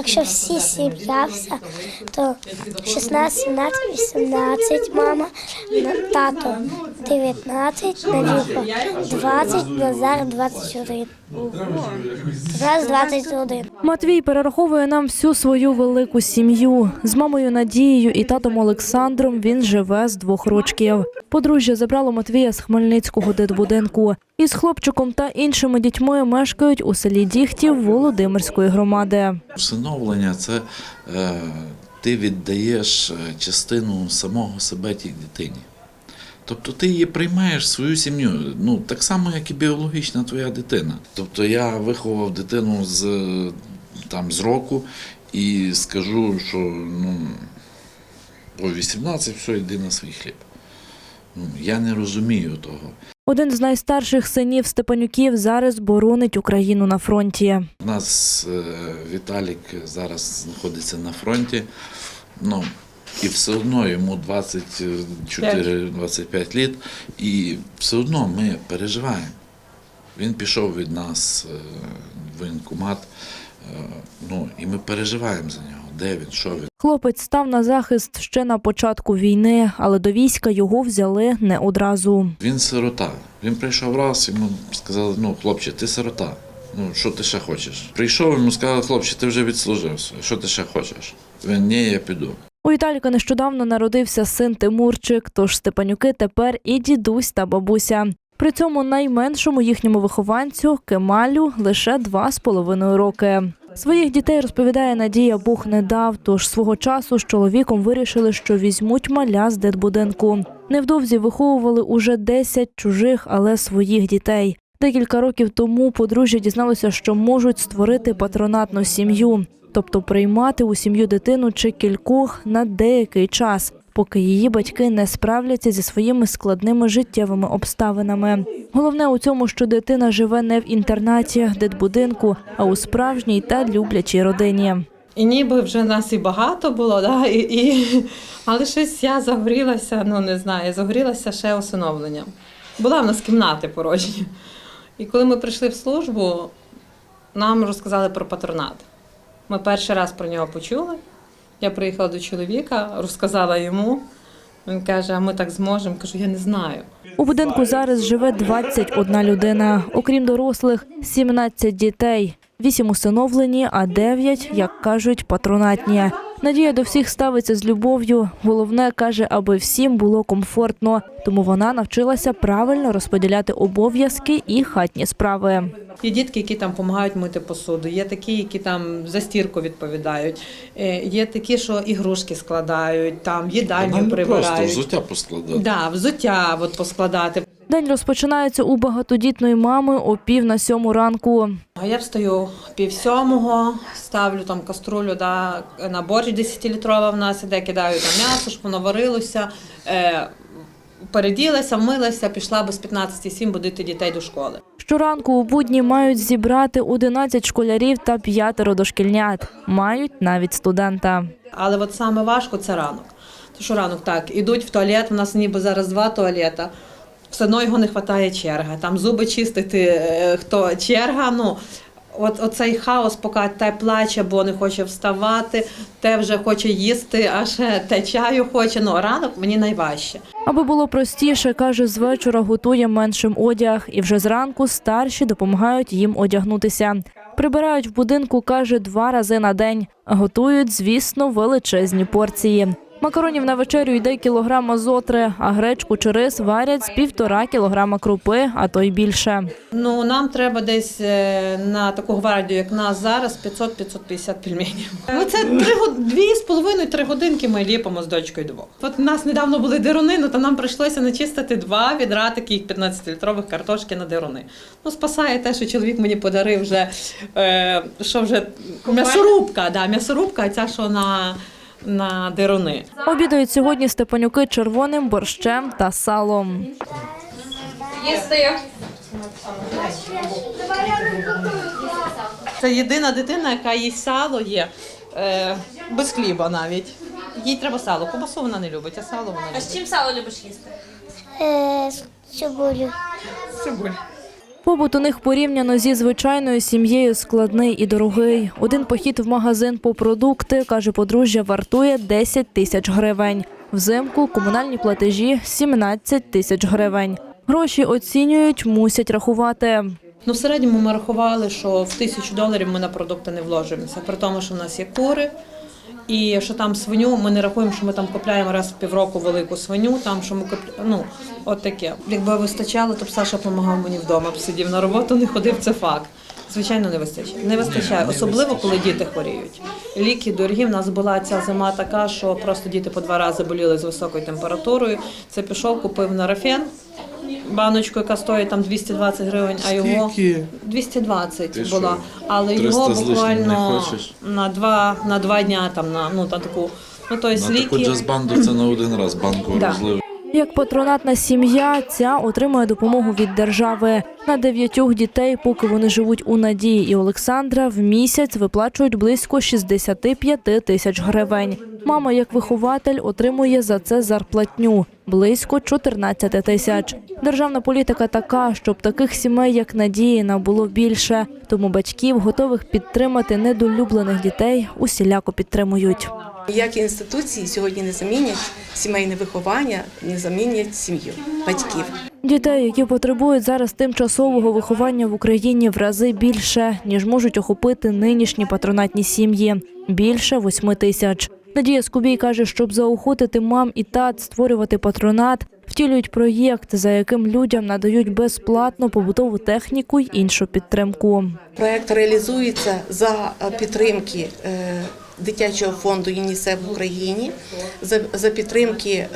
Якщо всі сім'явся, то 16, 17, 18 мама, тато 19, Надюха 20, Назар 21. Раз 21. Матвій перераховує нам всю свою велику сім'ю. З мамою Надією і татом Олександром він живе з двох рочків. Подружжя забрало Матвія з Хмельницького дитбудинку. Із хлопчиком та іншими дітьми мешкають у селі Діхтів Володимирської громади. Всиновлення це е, ти віддаєш е, частину самого себе тій дитині. Тобто ти її приймаєш свою сім'ю, ну так само, як і біологічна твоя дитина. Тобто я виховав дитину з, там, з року і скажу, що ну, о 18 все йди на свій хліб. Ну, я не розумію того. Один з найстарших синів Степанюків зараз боронить Україну на фронті. У нас е, Віталік зараз знаходиться на фронті. Ну, і все одно йому 24-25 літ, і все одно ми переживаємо. Він пішов від нас е, в воєнкомат, е, ну, і ми переживаємо за нього. Де він, що він. Хлопець став на захист ще на початку війни, але до війська його взяли не одразу. Він сирота. Він прийшов раз, йому сказали, ну, хлопче, ти сирота. Ну, що ти ще хочеш? Прийшов, йому сказали, хлопче, ти вже відслужився. Що ти ще хочеш? Він ні, я піду. У Віталіка нещодавно народився син Тимурчик, тож Степанюки тепер і дідусь та бабуся. При цьому найменшому їхньому вихованцю Кемалю лише два з половиною роки. Своїх дітей розповідає Надія Бог не дав. Тож свого часу з чоловіком вирішили, що візьмуть маля з дитбудинку. Невдовзі виховували уже 10 чужих, але своїх дітей. Декілька років тому подружжя дізналося, що можуть створити патронатну сім'ю, тобто приймати у сім'ю дитину чи кількох на деякий час, поки її батьки не справляться зі своїми складними життєвими обставинами. Головне у цьому, що дитина живе не в інтернаті, дитбудинку, а у справжній та люблячій родині. І ніби вже нас і багато було, да? і, і... але щось я загорілася, ну не знаю, загорілася ще усиновленням. Була в нас кімнати порожні. І коли ми прийшли в службу, нам розказали про патронат. Ми перший раз про нього почули. Я приїхала до чоловіка, розказала йому. Він каже, а ми так зможемо. Кажу, я не знаю. У будинку зараз живе 21 людина. Окрім дорослих, 17 дітей. Вісім усиновлені, а дев'ять, як кажуть, патронатні. Надія до всіх ставиться з любов'ю. Головне каже, аби всім було комфортно. Тому вона навчилася правильно розподіляти обов'язки і хатні справи. Є дітки, які там допомагають мити посуду, є такі, які там за стірку відповідають, е, є такі, що ігрушки складають, там їдальню не просто взуття поскладати. Да, взуття от поскладати. День розпочинається у багатодітної мами о пів на сьому ранку. Я встаю пів сьомого, ставлю там каструлю да, на борщ 10-літрова в нас іде, кидаю там м'ясо, щоб воно варилося. Е, переділася, вмилася, пішла без 15-7 будити дітей до школи. Щоранку у будні мають зібрати 11 школярів та п'ятеро дошкільнят. Мають навіть студента. Але от саме важко це ранок. Тому що ранок так, ідуть в туалет, у нас ніби зараз два туалета. Все одно його не вистачає черга. Там зуби чистити, е, хто черга. Ну, от, оцей хаос, поки те плаче, бо не хоче вставати, те вже хоче їсти, а ще те чаю хоче. Ну, ранок мені найважче. Аби було простіше, каже, з вечора готує меншим одяг, і вже зранку старші допомагають їм одягнутися. Прибирають в будинку, каже, два рази на день. Готують, звісно, величезні порції. Макаронів на вечерю йде кілограм азотри, а гречку чи рис варять з півтора кілограма крупи, а то й більше. Ну, нам треба десь е, на таку гвардію, як нас зараз, 500-550 пельменів. Ну, це три дві з половиною три годинки ми ліпимо з дочкою двох. От у нас недавно були деруни, ну то нам прийшлося начистити два відра таких 15-літрових картошки на деруни. Ну, спасає те, що чоловік мені подарив вже, е, що вже м'ясорубка, да, м'ясорубка, а ця що на, на деруни. Обідають сьогодні степанюки червоним борщем та салом. Це єдина дитина, яка їсть сало є. Е, без хліба навіть. Їй треба сало. Кубасу вона не любить, а сало вона А з чим сало любиш їсти? Е, з цибулю. Побут у них порівняно зі звичайною сім'єю складний і дорогий. Один похід в магазин по продукти, каже подружжя, вартує 10 тисяч гривень. Взимку комунальні платежі 17 тисяч гривень. Гроші оцінюють, мусять рахувати. Ну, в середньому ми рахували, що в тисячу доларів ми на продукти не вложимося. При тому, що в нас є кури, і що там свиню, ми не рахуємо, що ми там купляємо раз в півроку велику свиню, там що ми купляємо, ну, от таке. Якби вистачало, то б Саша допомагав мені вдома, б сидів на роботу, не ходив, це факт. Звичайно, не вистачає. Не вистачає, особливо коли діти хворіють. Ліки дорогі. В нас була ця зима така, що просто діти по два рази боліли з високою температурою. Це пішов, купив нарафен, баночку, яка стоїть там 220 гривень, а його Скільки? 220 Ти була. що, Але 300 його з лишнім не буквально хочеш? на два на два дня там на ну там таку. Ну то есть На таку ліки. джаз-банду це на один раз банку Да. розлив. Як патронатна сім'я, ця отримує допомогу від держави. На дев'ятьох дітей, поки вони живуть у Надії і Олександра, в місяць виплачують близько 65 тисяч гривень. Мама, як вихователь, отримує за це зарплатню близько 14 тисяч. Державна політика така, щоб таких сімей, як Надіїна, було більше. Тому батьків, готових підтримати недолюблених дітей, усіляко підтримують. Ніякі інституції сьогодні не замінять сімейне виховання, не замінять сім'ю, батьків. Дітей, які потребують зараз тимчасового виховання в Україні, в рази більше, ніж можуть охопити нинішні патронатні сім'ї більше восьми тисяч. Надія Скубій каже, щоб заохотити мам і тат створювати патронат, втілюють проєкт, за яким людям надають безплатно побутову техніку й іншу підтримку. Проект реалізується за підтримки е, дитячого фонду ЮНІСЕФ в Україні, за, підтримки е,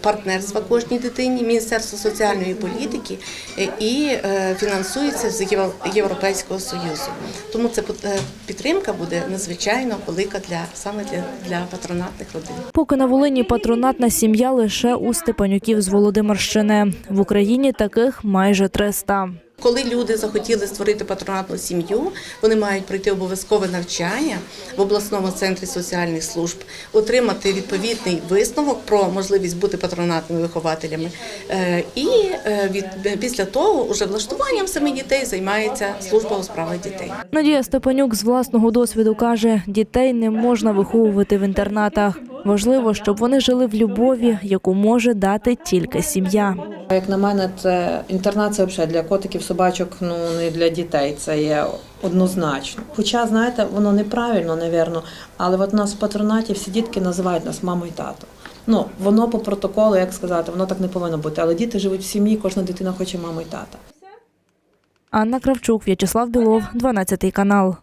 партнерства кожній дитині, Міністерства соціальної політики е, і е, фінансується з Євро- Європейського союзу. Тому ця е, підтримка буде надзвичайно велика для саме для, для патронатних родин. Поки на Волині патронатна сім'я лише у Степанюків з Володимирщини. В Україні таких майже 300. Коли люди захотіли створити патронатну сім'ю, вони мають пройти обов'язкове навчання в обласному центрі соціальних служб, отримати відповідний висновок про можливість бути патронатними вихователями. Е, І е, від після того уже влаштуванням самих дітей займається служба у справах дітей. Надія Степанюк з власного досвіду каже, дітей не можна виховувати в інтернатах. Важливо, щоб вони жили в любові, яку може дати тільки сім'я. Як на мене, це інтернат це взагалі для котиків, собачок, ну не для дітей. Це є однозначно. Хоча, знаєте, воно неправильно, навірно, але от нас в патронаті всі дітки називають нас мамою і тато. Ну, воно по протоколу, як сказати, воно так не повинно бути. Але діти живуть в сім'ї, кожна дитина хоче маму і тата. Анна Кравчук, В'ячеслав Білов, 12 канал.